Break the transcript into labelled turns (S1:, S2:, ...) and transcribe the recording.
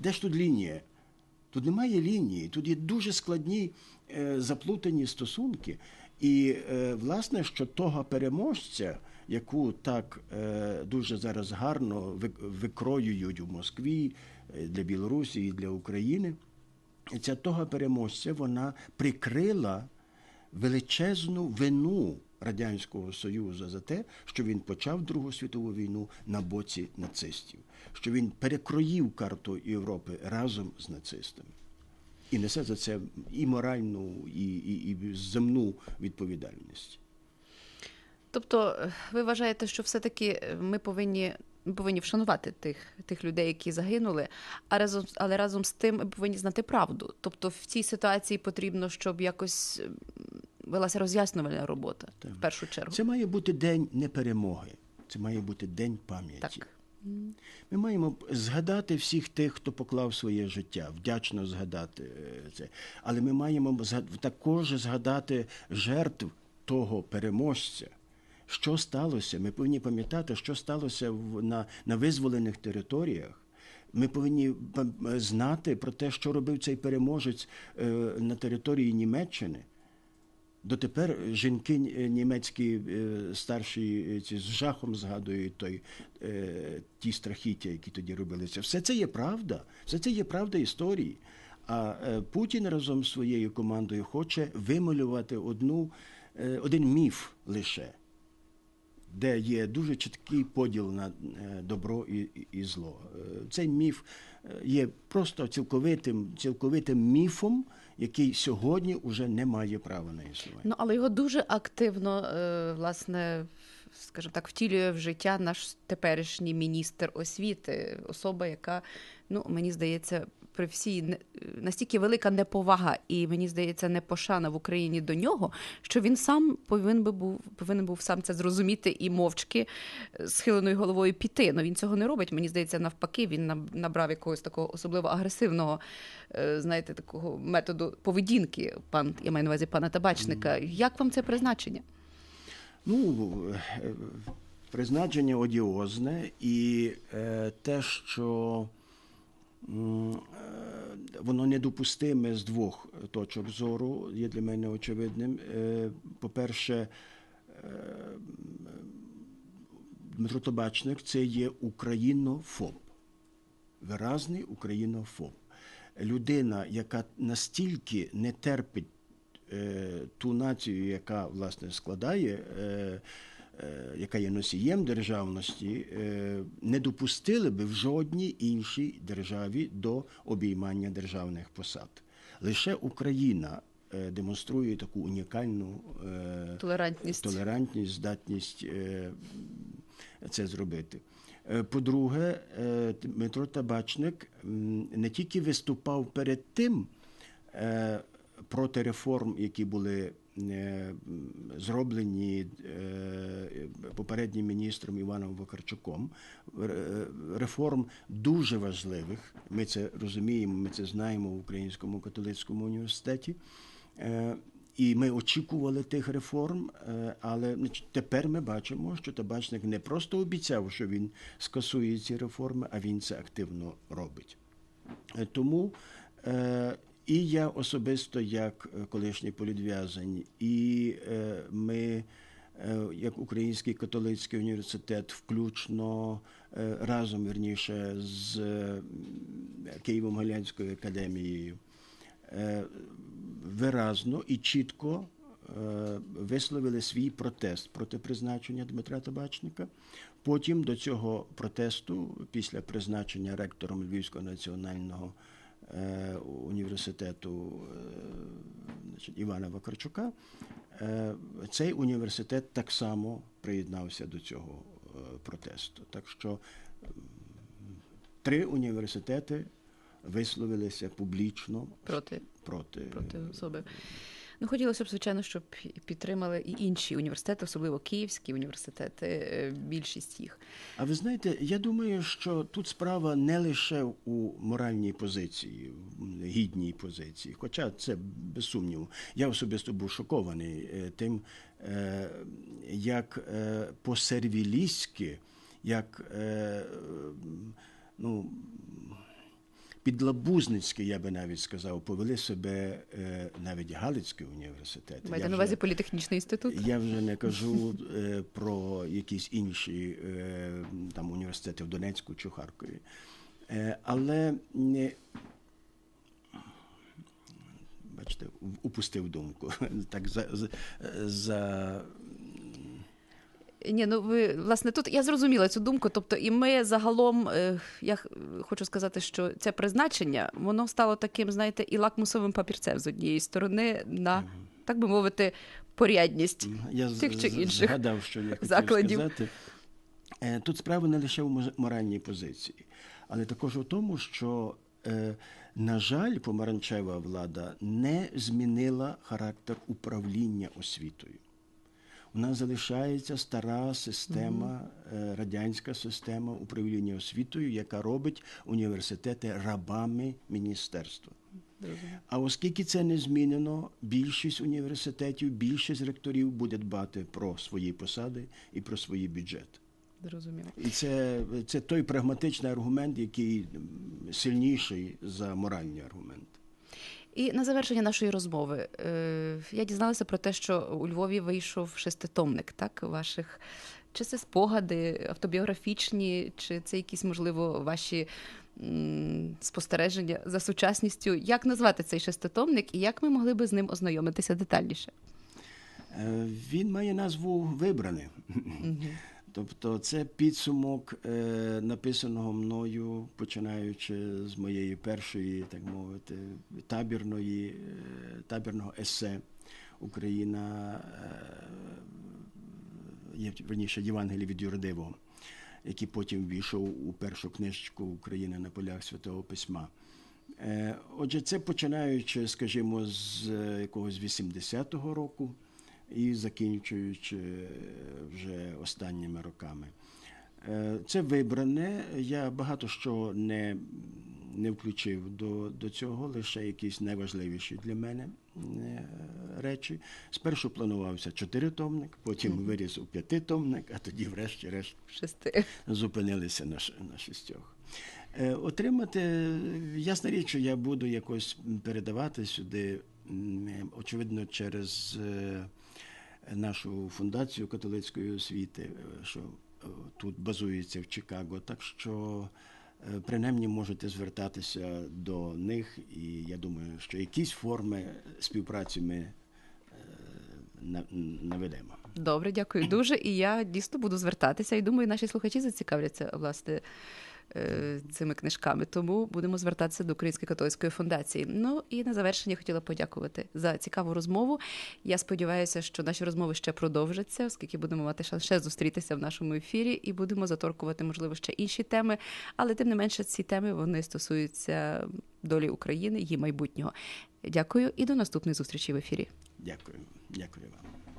S1: де ж тут лінія? Тут немає лінії, тут є дуже складні е, заплутані стосунки. І е, власне, що того переможця, яку так е, дуже зараз гарно викроюють у Москві е, для Білорусі і для України, ця того переможця вона прикрила величезну вину Радянського Союзу за те, що він почав Другу світову війну на боці нацистів, що він перекроїв карту Європи разом з нацистами. І несе за це і моральну, і, і, і земну відповідальність.
S2: Тобто, е, ви вважаєте, що все-таки е, ми повинні. Повинні вшанувати тих, тих людей, які загинули, а разом, але разом з тим ми повинні знати правду. Тобто в цій ситуації потрібно, щоб якось велася роз'яснювальна робота
S1: Так.
S2: в першу чергу.
S1: Це має бути день не перемоги, це має бути день пам'яті.
S2: Так.
S1: Ми маємо згадати всіх тих, хто поклав своє життя, вдячно згадати е, це. Але ми маємо також згадати жертв того переможця. Що сталося? Ми повинні пам'ятати, що сталося на, на визволених територіях. Ми повинні знати про те, що робив цей переможець е, на території Німеччини. Дотепер жінки німецькі е, старші е, ці з жахом згадують той, е, ті страхіття, які тоді робилися. Все це є правда, все це є правда історії. А Путін разом з своєю командою хоче вималювати одну, один міф лише, де є дуже чіткий поділ на добро і, і- зло. Цей міф є просто цілковитим, цілковитим міфом, який сьогодні вже не має права на існування.
S2: Ну, але його дуже активно, е, власне, скажімо так, втілює в життя наш теперішній міністр освіти, особа, яка, ну, мені здається, при всій настільки велика неповага, і мені здається, непошана в Україні до нього, що він сам повинен би був повинен був сам це зрозуміти і мовчки е, схиленою головою піти. Ну він цього не робить. Мені здається, навпаки, він набрав якогось такого особливо агресивного, е, знаєте, такого методу поведінки. Пан я маю на увазі пана табачника. Як вам це призначення?
S1: Ну, е, призначення одіозне і те, що воно недопустиме з двох точок зору, є для мене очевидним. Е, По-перше, е, Дмитро Табачник це є українофоб, виразний українофоб. Людина, яка настільки не терпить е, ту націю, яка власне складає, е, е, яка є носієм державності, е, не допустили би в жодній іншій державі до обіймання державних посад. Лише Україна е, демонструє таку унікальну е,
S2: Толерантність.
S1: толерантність, здатність е, це зробити. Е, По-друге, е, Дмитро Табачник не тільки виступав перед тим е, проти реформ, які були е, зроблені е, попереднім міністром Іваном Вакарчуком, реформ дуже важливих. Ми це розуміємо, ми це знаємо в Українському католицькому університеті. Е, І ми очікували тих реформ, е, але тепер ми бачимо, що табачник не просто обіцяв, що він скасує ці реформи, а він це активно робить. Е, Тому і я особисто, як колишній політв'язень, і ми, як Український католицький університет, включно е, разом вірніше з е, Києво-Могилянською академією, е, виразно і чітко е, висловили свій протест проти призначення Дмитра Табачника. Потім до цього протесту, після призначення ректором Львівського національного е, університету е, значить, Івана Вакарчука, е, цей університет так само приєднався до цього е, протесту. Так що три університети висловилися публічно
S2: Проти
S1: проти,
S2: проти особи. Ну, хотілося б, звичайно, щоб підтримали і інші університети, особливо київські університети, е, більшість їх.
S1: А ви знаєте, я думаю, що тут справа не лише у моральній позиції, гідній позиції, хоча це без сумніву. Я особисто був шокований е, тим, е, як е, по-сервілістськи, як підлабузницьки, я би навіть сказав, повели себе е, навіть Галицький університет.
S2: Маєте на увазі політехнічний інститут?
S1: я вже не кажу е, про якісь інші е, там університети в Донецьку чи Харкові. Але не, бачите, упустив думку. Так за, за, за
S2: Ні, ну ви власне тут я зрозуміла цю думку. Тобто, і ми загалом, е, я хочу сказати, що це призначення воно стало таким, знаєте, і лакмусовим папірцем з однієї сторони на так би мовити порядність.
S1: Я
S2: Тих чи інших
S1: згадав, що я хотів
S2: закладів.
S1: сказати. Е, Тут справа не лише в моральній позиції, але також у тому, що, е, на жаль, помаранчева влада не змінила характер управління освітою. У нас залишається стара система, е, радянська система управління освітою, яка робить університети рабами міністерства. А оскільки це не змінено, більшість університетів, більшість ректорів буде дбати про свої посади і про свої бюджети.
S2: Зрозуміло.
S1: І це, це той прагматичний аргумент, який сильніший за моральні аргументи.
S2: І на завершення нашої розмови е, я дізналася про те, що у Львові вийшов шеститомник, так, ваших. Чи це спогади автобіографічні, чи це якісь, можливо, ваші спостереження за сучасністю? Як назвати цей шеститомник і як ми могли би з ним ознайомитися детальніше?
S1: Е, Він має назву Вибране. Тобто це підсумок е, написаного мною, починаючи з моєї першої, так мовити, табірної, е, табірного есе Україна, е, верніше, Євангелії від Юродивого, який потім ввійшов у першу книжечку України на полях Святого Письма. Е, Отже, це починаючи, скажімо, з е, якогось 80-го року і закінчуючи е, вже останніми роками. Е, Це вибране. Я багато що не, не включив до, до цього, лише якісь найважливіші для мене е, речі. Спершу планувався чотиритомник, потім виріс у п'ятитомник, а тоді, врешті-решт,
S2: Шести.
S1: зупинилися на, на шістьох. Отримати, ясна річ, що я буду якось передавати сюди, очевидно, через е, нашу фундацію католицької освіти, е, що е, тут базується в Чикаго. Так що, принаймні, можете звертатися до них, і я думаю, що якісь форми співпраці ми наведемо.
S2: Добре, дякую дуже. І я дійсно буду звертатися. І думаю, наші слухачі зацікавляться власне цими книжками. Тому будемо звертатися до Української католицької фундації. Ну і на завершення хотіла подякувати за цікаву розмову. Я сподіваюся, що наші розмови ще продовжаться, оскільки будемо мати шанс ще зустрітися в нашому ефірі і будемо заторкувати, можливо, ще інші теми. Але тим не менше, ці теми вони стосуються долі України, її майбутнього. Дякую і до наступної зустрічі в ефірі.
S1: Дякую. Дякую вам.